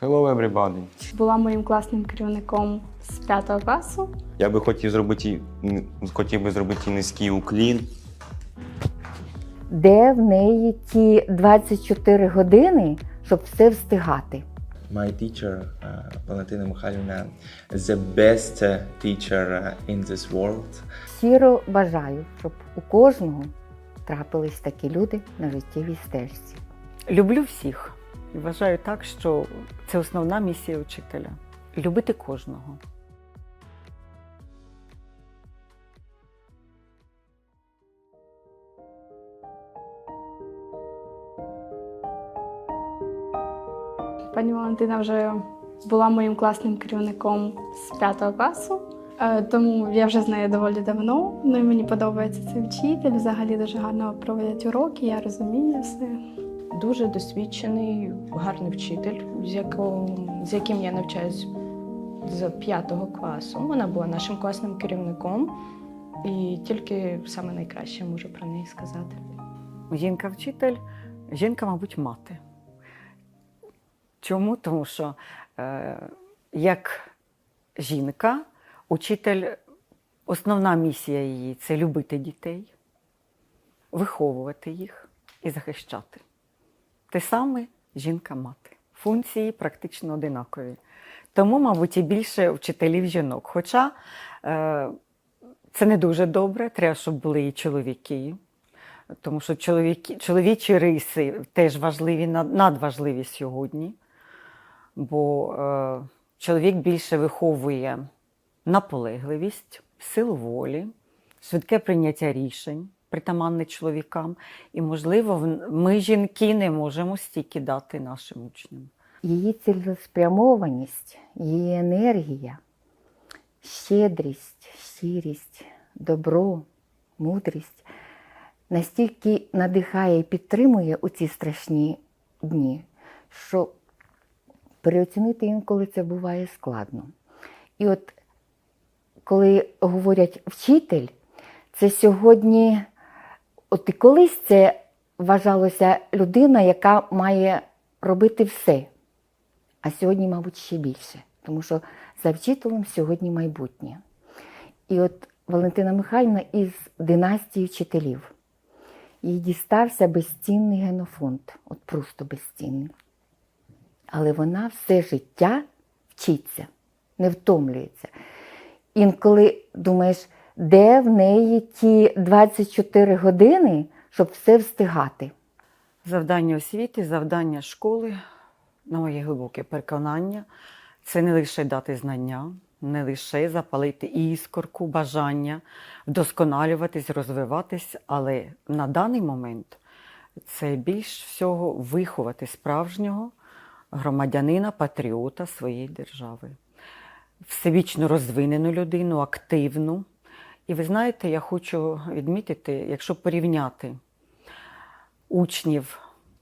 Hello everybody. Була моїм класним керівником з 5 класу. Я би хотів зробити хотів би зробити низький уклін. Де в неї ті 24 години, щоб все встигати? My teacher, uh, Valentina Mikhailівna, the best uh, teacher uh, in this world. Щиро бажаю, щоб у кожного трапились такі люди на життєвій стежці. Люблю всіх вважаю так, що це основна місія вчителя любити кожного. Пані Валентина вже була моїм класним керівником з 5 класу. Е, Тому я вже з нею доволі давно. Ну і мені подобається цей вчитель. Взагалі дуже гарно проводять уроки, я розумію все. Дуже досвідчений, гарний вчитель, з, якого, з яким я навчаюсь з п'ятого класу. Вона була нашим класним керівником, і тільки саме найкраще можу про неї сказати. Жінка-вчитель, жінка, мабуть, мати. Чому? Тому що е, як жінка, учитель, основна місія її це любити дітей, виховувати їх і захищати. Те саме жінка-мати. Функції практично одинакові. Тому, мабуть, і більше вчителів жінок. Хоча е, це не дуже добре, треба, щоб були і чоловіки. Тому що чоловіки, чоловічі риси теж важливі, надважливі сьогодні. Бо е, чоловік більше виховує наполегливість, силу волі, швидке прийняття рішень, притаманне чоловікам. І, можливо, ми, жінки, не можемо стільки дати нашим учням. Її цілеспрямованість, її енергія, щедрість, щирість, добро, мудрість настільки надихає і підтримує у ці страшні дні, що переоцінити інколи це буває складно. І от коли говорять вчитель, це сьогодні, от і колись це вважалося людина, яка має робити все. А сьогодні, мабуть, ще більше, тому що за вчителем сьогодні майбутнє. І от Валентина Михайлівна із династії вчителів. Їй дістався безцінний генофонд, от просто безцінний. Але вона все життя вчиться, не втомлюється. Інколи думаєш, де в неї ті 24 години, щоб все встигати. Завдання освіти, завдання школи, на моє глибоке переконання, це не лише дати знання, не лише запалити іскорку, бажання вдосконалюватись, розвиватись, але на даний момент це більш всього виховати справжнього громадянина, патріота своєї держави. Всебічно розвинену людину, активну. І ви знаєте, я хочу відмітити, якщо порівняти учнів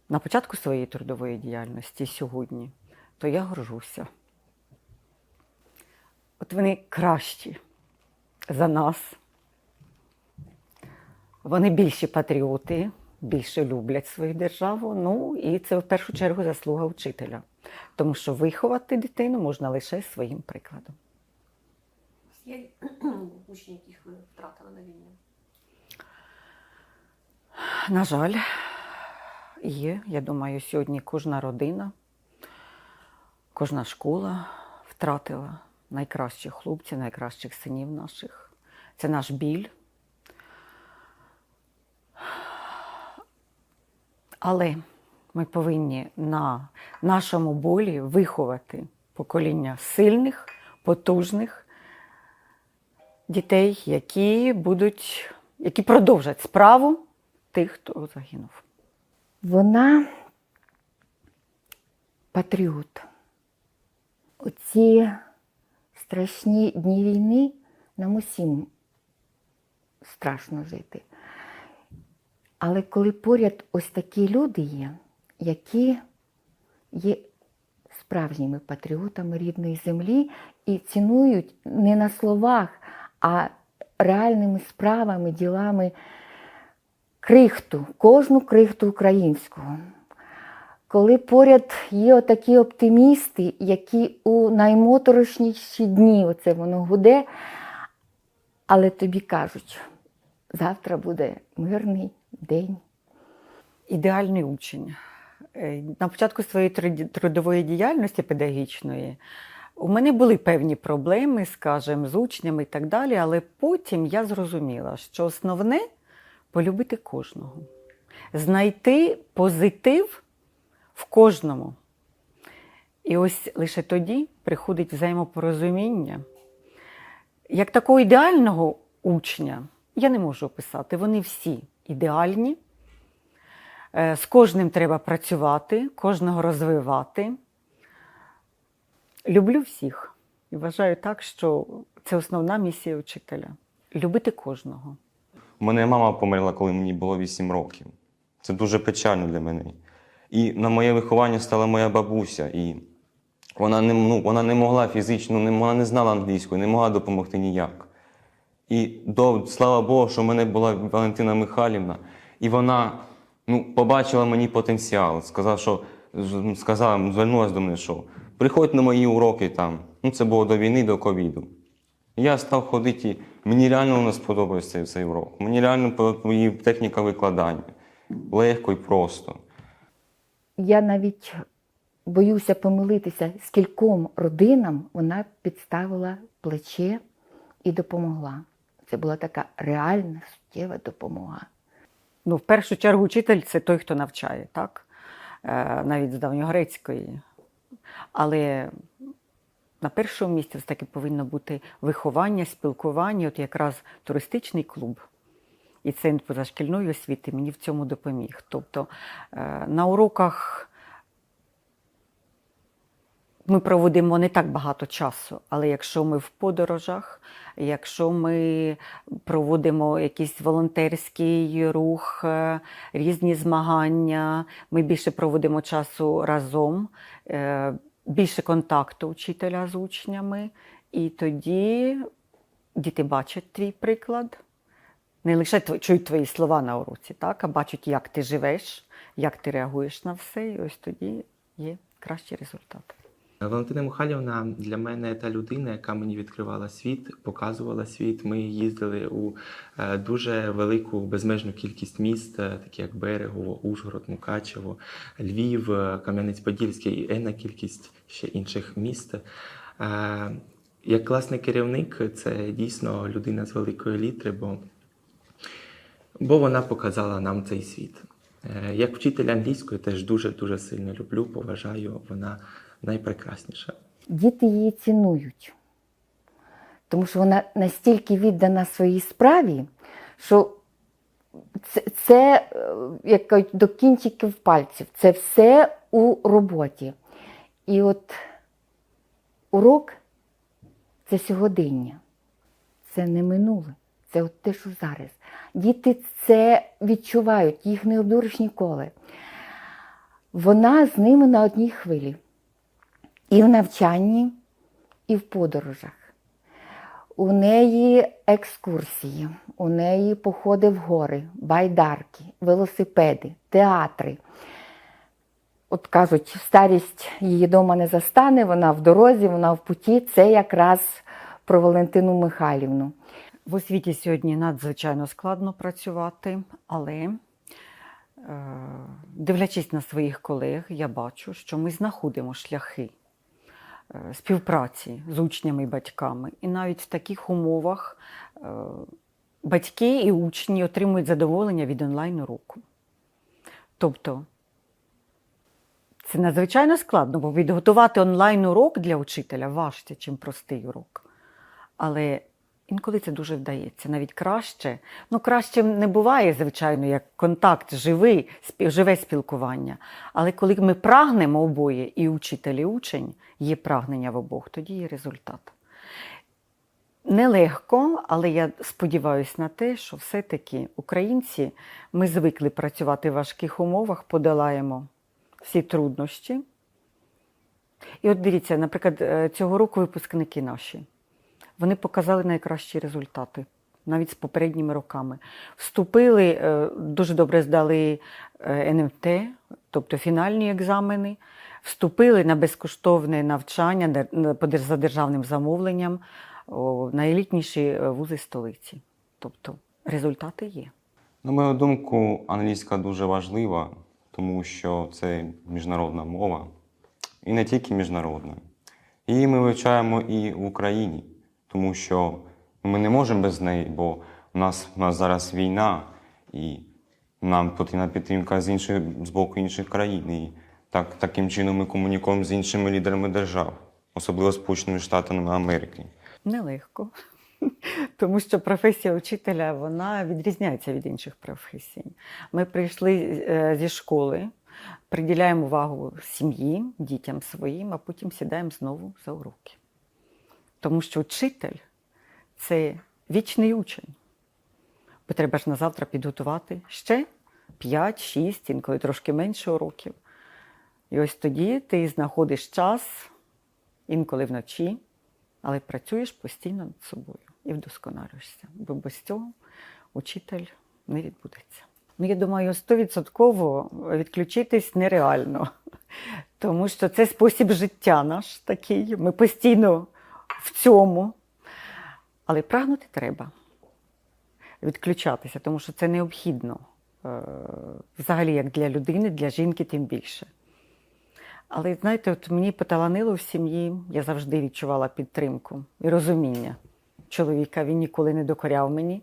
на початку своєї трудової діяльності сьогодні, то я горжуся. От вони кращі за нас. Вони більші патріоти, більше люблять свою державу. Ну і це в першу чергу заслуга вчителя. Тому що виховати дитину можна лише своїм прикладом. Є учні, яких ви втратили на війні? На жаль, є. Я думаю, сьогодні кожна родина, кожна школа втратила найкращих хлопців, найкращих синів наших. Це наш біль. Але ми повинні на нашому болі виховати покоління сильних, потужних дітей, які будуть, які продовжать справу тих, хто загинув. Вона патріот. Оці страшні дні війни нам усім страшно жити. Але коли поряд ось такі люди є, які є справжніми патріотами рідної землі і цінують не на словах, а реальними справами, ділами крихту, кожну крихту українського. коли поряд є отакі оптимісти, які у наймоторошніші дні оце воно гуде, але тобі кажуть, завтра буде мирний день. Ідеальний учень. Е, На початку своєї трудової діяльності педагогічної у мене були певні проблеми, скажімо, з учнями і так далі, але потім я зрозуміла, що основне полюбити кожного, знайти позитив в кожному. І ось лише тоді приходить взаємопорозуміння. Як такого ідеального учня я не можу описати. Вони всі ідеальні. Е, З кожним треба працювати, кожного розвивати. Люблю всіх і вважаю так, що це основна місія вчителя любити кожного. У мене мама померла, коли мені було 8 років. Це дуже печально для мене. І на моє виховання стала моя бабуся. І вона не, ну, вона не могла фізично, не, вона не знала англійської, не могла допомогти ніяк. І до, слава Богу, що в мене була Валентина Михайлівна, і вона ну, побачила мені потенціал. Сказала, що, сказала, звернулася до мене, що приходь на мої уроки там. Ну, це було до війни, до ковіду. Я став ходити, мені реально воно сподобався цей, цей урок. Мені реально її техніка викладання. Легко і просто. Я навіть боюся помилитися, скільком родинам вона підставила плече і допомогла. Це була така реальна суттєва допомога. Ну, в першу чергу, учитель це той, хто навчає, так? Е, навіть з давньогрецької. Але на першому місці все таки повинно бути виховання, спілкування, от якраз туристичний клуб. І центр позашкільної освіти мені в цьому допоміг. Тобто е, на уроках ми проводимо не так багато часу, але якщо ми в подорожах, якщо ми проводимо якийсь волонтерський рух, е, різні змагання, ми більше проводимо часу разом, е, більше контакту учителя з учнями, і тоді діти бачать твій приклад. Не лише чують твої слова на уроці, так, а бачать, як ти живеш, як ти реагуєш на все, і ось тоді є кращий результат. Валентина Михайлівна для мене та людина, яка мені відкривала світ, показувала світ. Ми їздили у е, дуже велику безмежну кількість міст, е, такі як Берегово, Ужгород, Мукачево, Львів, е, Кам'янець-Подільський і енна кількість ще інших міст. Як класний керівник, це дійсно людина з великої літри, бо, бо вона показала нам цей світ. Як вчитель англійської теж дуже дуже сильно люблю, поважаю. Вона найпрекрасніша. Діти її цінують, тому що вона настільки віддана своїй справі, що це, це е, як до кінчиків пальців, це все у роботі. І от урок це сьогодення, це не минуле, це от те, що зараз. Діти це відчувають, їх не обдуриш ніколи. Вона з ними на одній хвилі. І в навчанні, і в подорожах. У неї екскурсії, у неї походи в гори, байдарки, велосипеди, театри. От кажуть, старість її дома не застане, вона в дорозі, вона в путі. Це якраз про Валентину Михайлівну. В освіті сьогодні надзвичайно складно працювати, але е, дивлячись на своїх колег, я бачу, що ми знаходимо шляхи співпраці з учнями і батьками. І навіть в таких умовах е, батьки і учні отримують задоволення від онлайн-уроку. Тобто це надзвичайно складно, бо підготувати онлайн-урок для учителя важче, ніж простий урок. Але інколи це дуже вдається, навіть краще. Ну, краще не буває, звичайно, як контакт, живий, живе спілкування. Але коли ми прагнемо обоє, і учитель, і учень, є прагнення в обох, тоді є результат. Нелегко, але я сподіваюся на те, що все-таки українці ми звикли працювати в важких умовах, подолаємо всі труднощі. І от дивіться, наприклад, е, цього року випускники наші. Вони показали найкращі результати навіть з попередніми роками. Вступили, е, дуже добре здали е, НМТ, тобто фінальні екзамени, вступили на безкоштовне навчання за державним замовленням на елітніші е, вузи столиці. Тобто результати є. На мою думку, англійська дуже важлива, тому що це міжнародна мова. І не тільки міжнародна. Її ми вивчаємо і в Україні, тому що ми не можемо без неї, бо у нас, у нас зараз війна, і нам потрібна підтримка з, інших, з боку інших країн. І так, таким чином ми комунікуємо з іншими лідерами держав, особливо Сполученими Штатами Америки. Нелегко. Тому що професія вчителя вона відрізняється від інших професій. Ми прийшли е, зі школи, приділяємо увагу сім'ї, дітям своїм, а потім сідаємо знову за уроки. Тому що вчитель це вічний учень. Бо треба ж на завтра підготувати ще 5, 6, інколи трошки менше уроків. І ось тоді ти знаходиш час, інколи вночі, але працюєш постійно над собою і вдосконалюєшся. Бо без цього учитель не відбудеться. Ну, я думаю, стовідсотково відключитись нереально, тому що це спосіб життя наш такий. Ми постійно в цьому. Але прагнути треба відключатися, тому що це необхідно. е, Взагалі, як для людини, для жінки, тим більше. Але знаєте, от мені поталанило в сім'ї, я завжди відчувала підтримку і розуміння чоловіка. Він ніколи не докоряв мені,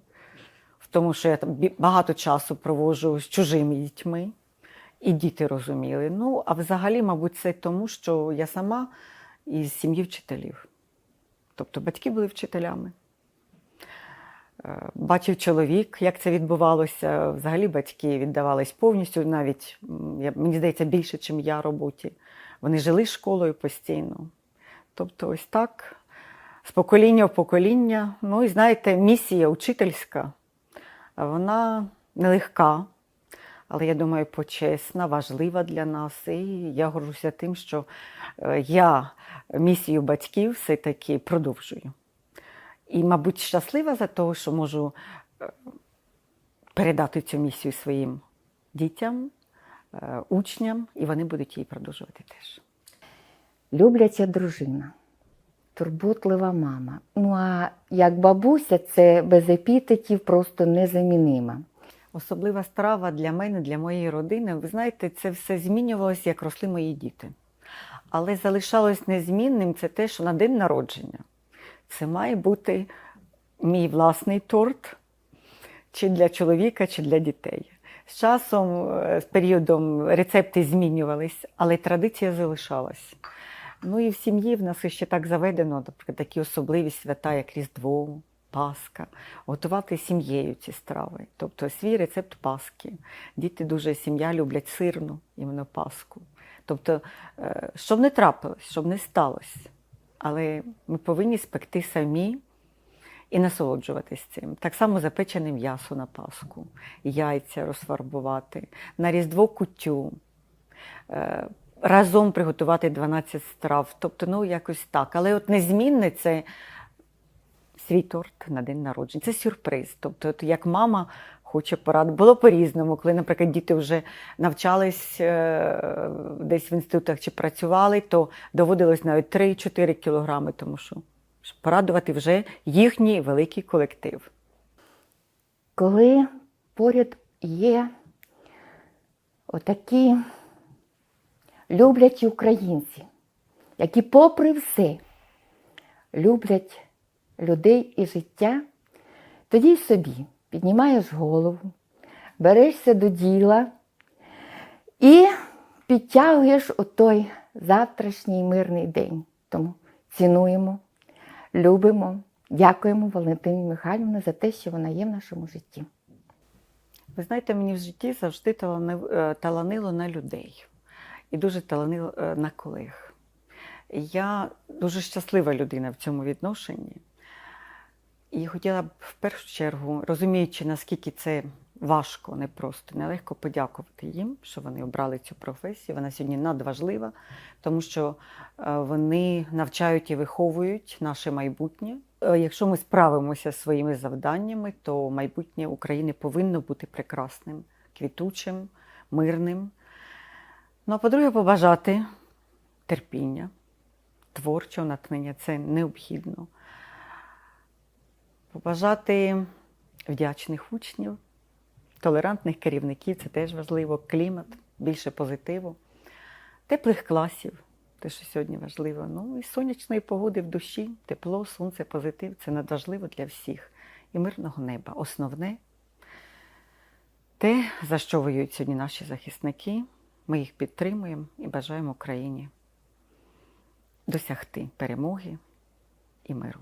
в тому, що я багато часу проводжу з чужими дітьми, і діти розуміли. Ну, а взагалі, мабуть, це тому, що я сама із сім'ї вчителів. Тобто батьки були вчителями. Е, Бачив чоловік, як це відбувалося. Взагалі батьки віддавались повністю, навіть мені здається, більше, ніж я роботі. Вони жили школою постійно. Тобто, ось так, з покоління в покоління. Ну і знаєте, місія учительська, вона нелегка, але я думаю, почесна, важлива для нас. І я горжуся тим, що е, я місію батьків все-таки продовжую. І, мабуть, щаслива за те, що можу е, передати цю місію своїм дітям, е, учням, і вони будуть її продовжувати теж. Любляча дружина, турботлива мама. Ну а як бабуся, це без епітетів просто незамінима. Особлива страва для мене, для моєї родини. Ви знаєте, це все змінювалося, як росли мої діти. Але залишалось незмінним це те, що на день народження це має бути мій власний торт, чи для чоловіка, чи для дітей. З часом, е, з періодом рецепти змінювались, але традиція залишалась. Ну і в сім'ї в нас ще так заведено, наприклад, такі особливі свята, як Різдво, Пасха, готувати сім'єю ці страви. Тобто свій рецепт Пасхи. Діти дуже сім'я люблять сирну, іменно Пасху. Тобто, е, щоб не трапилось, щоб не сталося. Але ми повинні спекти самі і насолоджуватись цим. Так само запечене м'ясо на Пасху, яйця розфарбувати, на Різдво кутю. Е, Разом приготувати 12 страв. Тобто, ну якось так. Але от незмінне це свій торт на день народження. Це сюрприз. Тобто, як мама хоче порадити. Було по-різному, коли, наприклад, діти вже навчались е, десь в інститутах чи працювали, то доводилось навіть 3-4 кілограми, тому що порадувати вже їхній великий колектив. Коли поряд є отакі люблячі українці, які, попри все, люблять людей і життя, тоді й собі піднімаєш голову, берешся до діла і підтягуєш у той завтрашній мирний день. Тому цінуємо, любимо, дякуємо Валентині Михайлівні за те, що вона є в нашому житті. Ви знаєте, мені в житті завжди е, таланило на людей і дуже таланило е, на колег. Я дуже щаслива людина в цьому відношенні. І хотіла б в першу чергу, розуміючи, наскільки це важко, непросто, нелегко подякувати їм, що вони обрали цю професію. Вона сьогодні надважлива, тому що е, вони навчають і виховують наше майбутнє. Е, Якщо ми справимося зі своїми завданнями, то майбутнє України повинно бути прекрасним, квітучим, мирним. Ну а по-друге, побажати терпіння, творчого натхнення це необхідно. Побажати вдячних учнів, толерантних керівників це теж важливо, клімат, більше позитиву, теплих класів, те, що сьогодні важливо. Ну і сонячної погоди в душі, тепло, сонце, позитив це надважливо для всіх. І мирного неба. Основне те, за що воюють сьогодні наші захисники. Ми їх підтримуємо і бажаємо Україні досягти перемоги і миру.